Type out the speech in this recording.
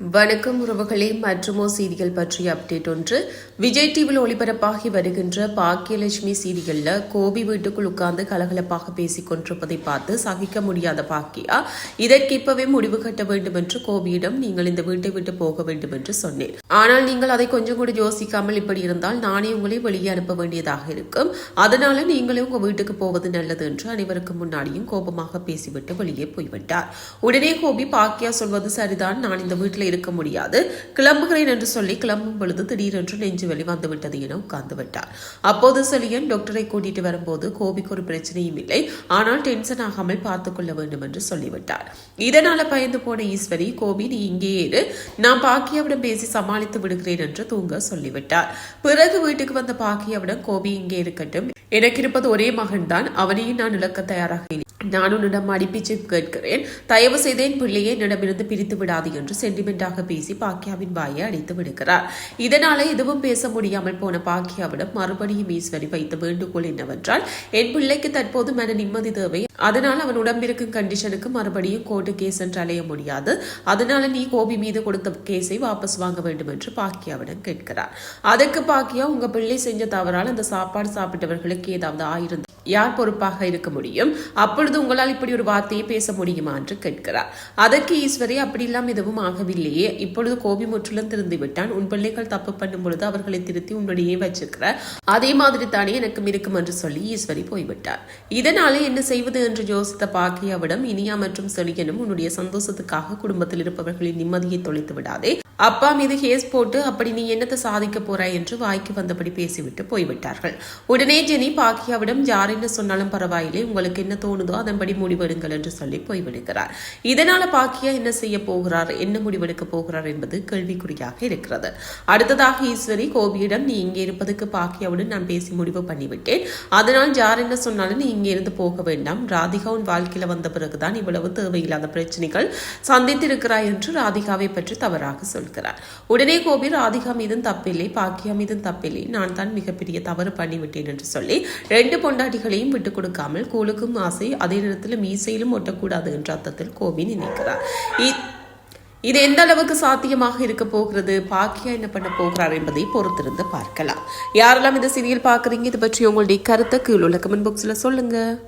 வணக்கம் உறவுகளே மற்றுமோ சீரியல் பற்றிய அப்டேட் ஒன்று. விஜய் டிவியில் ஒளிபரப்பாகி வருகின்ற பாக்கியலட்சுமி சீரியல்ல கோபி வீட்டுக்குள் உட்கார்ந்து கலகலப்பாக பேசிக் கொண்டிருப்பதை பார்த்து சகிக்க முடியாத பாக்கியா? இதற்கு இப்பவே முடிவு கட்ட வேண்டும் என்று கோபியிடம் நீங்கள் இந்த வீட்டை விட்டு போக வேண்டும் என்று சொன்னேன். ஆனால் நீங்கள் அதை கொஞ்சம் கூட யோசிக்காமல் இப்படி இருந்தால் நானே உங்களை வெளியே அனுப்ப வேண்டியதாக இருக்கும். அதனால நீங்களே உங்க வீட்டுக்கு போவது நல்லது என்று அனைவருக்கு முன்னாடியும் கோபமாக பேசிவிட்டு வெளியே போய்விட்டார். உடனே கோபி பாக்கியா சொல்வது சரிதான். நான் இந்த வீட்டில் இருக்க முடியாது. கிளம்புகிறேன் என்று சொல்லி கிளம்பும் பொழுது திடீரென்று நெஞ்சு வெளி வந்து விட்டது என உட்கார்ந்து விட்டார். அப்போது செலியன் டாக்டரை கூட்டிட்டு வரும்போது கோபிக்கு ஒரு பிரச்சனையும் இல்லை. ஆனால் டென்ஷன் ஆகாமல் பார்த்துக் கொள்ள வேண்டும் என்று சொல்லிவிட்டார். இதனால பயந்து போன ஈஸ்வரி கோபி நீ இங்கே இரு. நான் பாக்கியாவிடம் பேசி சமாளித்து விடுகிறேன் என்று தூங்க சொல்லிவிட்டார். பிறகு வீட்டுக்கு வந்த பாக்கியாவிடம் கோபி இங்கே இருக்கட்டும். எனக்கு இருப்பது ஒரே மகன்தான். அவனையும் நான் இழக்க தயாராக நான் உன்னிடம் அடிப்பிச்சு கேட்கிறேன். தயவு செய்து என் பிள்ளையை என்னிடமிருந்து பிரித்து விடாது என்று சென்டிமெண்டாக பேசி பாக்கியாவின் வாயை அடித்து விடுகிறார். இதனால எதுவும் பேச முடியாமல் போன பாக்கியாவிடம் மறுபடியும் ஈஸ்வரி வைத்த வேண்டுகோள் என்னவென்றால் என் பிள்ளைக்கு தற்போது மன நிம்மதி தேவை. அதனால் அவன் உடம்பிருக்கும் கண்டிஷனுக்கு மறுபடியும் கோர்ட்டு கேஸ் என்று அலைய முடியாது. அதனால நீ கோபி மீது கொடுத்த கேஸை வாபஸ் வாங்க வேண்டும் என்று பாக்கியாவிடம் கேட்கிறார். அதற்கு பாக்கியா உங்க பிள்ளை செஞ்ச தவறால் அந்த சாப்பாடு உங்களுக்கு ஏதாவது ஆயிருந்தது யார் பொறுப்பாக இருக்க முடியும்? அப்பொழுது உங்களால் இப்படி ஒரு வார்த்தையை பேச முடியுமா என்று கேட்கிறார். அதற்கு ஈஸ்வரி அப்படியெல்லாம் எதுவும் ஆகவில்லையே. இப்பொழுது கோபி முற்றிலும் திருந்து விட்டான். உன் பிள்ளைகள் தப்பு பண்ணும் பொழுது அவர்களை திருத்தி உன்னுடைய வச்சிருக்கிற அதே மாதிரி தானே எனக்கும் இருக்கும் என்று சொல்லி ஈஸ்வரி போய்விட்டார். இதனாலே என்ன செய்வது என்று யோசித்த பாக்கியாவிடம் இனியா மற்றும் செழியனும் உன்னுடைய சந்தோஷத்துக்காக குடும்பத்தில் இருப்பவர்களின் நிம்மதியை தொலைத்து விடாதே. அப்பா மீது கேஸ் போட்டு அப்படி நீ என்னத்தை சாதிக்க போறாய் என்று வாய்க்கு வந்தபடி பேசிவிட்டு போய்விட்டார்கள். உடனே ஜெனி பாக்கியாவிடம் யார் என்ன சொன்னாலும் பரவாயில்லை உங்களுக்கு என்ன தோணுதோ அதன்படி முடிவெடுங்கள் என்று சொல்லி போய்விடுகிறார். இதனால பாக்கியா என்ன செய்ய போகிறார் என்ன முடிவெடுக்க போகிறார் என்பது கேள்விக்குறியாக இருக்கிறது. அடுத்ததாக ஈஸ்வரி கோபியிடம் நீ இங்கே இருப்பதுக்கு பாக்கியாவுடன் நான் பேசி முடிவு பண்ணிவிட்டேன். அதனால் யார் என்ன சொன்னாலும் நீ இங்கே இருந்து போக வேண்டாம். ராதிகா உன் வாழ்க்கையில வந்த பிறகுதான் இவ்வளவு தேவையில்லாத பிரச்சனைகள் சந்தித்திருக்கிறாய் என்று ராதிகாவை பற்றி தவறாக சொல்கிறார். உடனே கோபி ராதிகா மீதும் தப்பில்லை பாக்கியா மீதும் தப்பில்லை. நான் தான் மிகப்பெரிய தவறு பண்ணிவிட்டேன் என்று சொல்லி ரெண்டு பொண்டாட்டிகளையும் விட்டுக் கொடுக்காமல் கூலுக்கும் ஆசை அதே நேரத்தில் மீசையிலும் ஒட்டக்கூடாது என்ற அர்த்தத்தில் கோபி நினைக்கிறார். இ- இது எந்த அளவுக்கு சாத்தியமாக இருக்க போகிறது? பாக்கியா என்ன பண்ண போகிறார் என்பதை பொறுத்திருந்து பார்க்கலாம். யாரெல்லாம் இந்த சீரியல் பார்க்குறீங்க? இது பற்றி உங்களுடைய கருத்தை கீழ் உள்ள கமெண்ட் பாக்ஸில் சொல்லுங்க.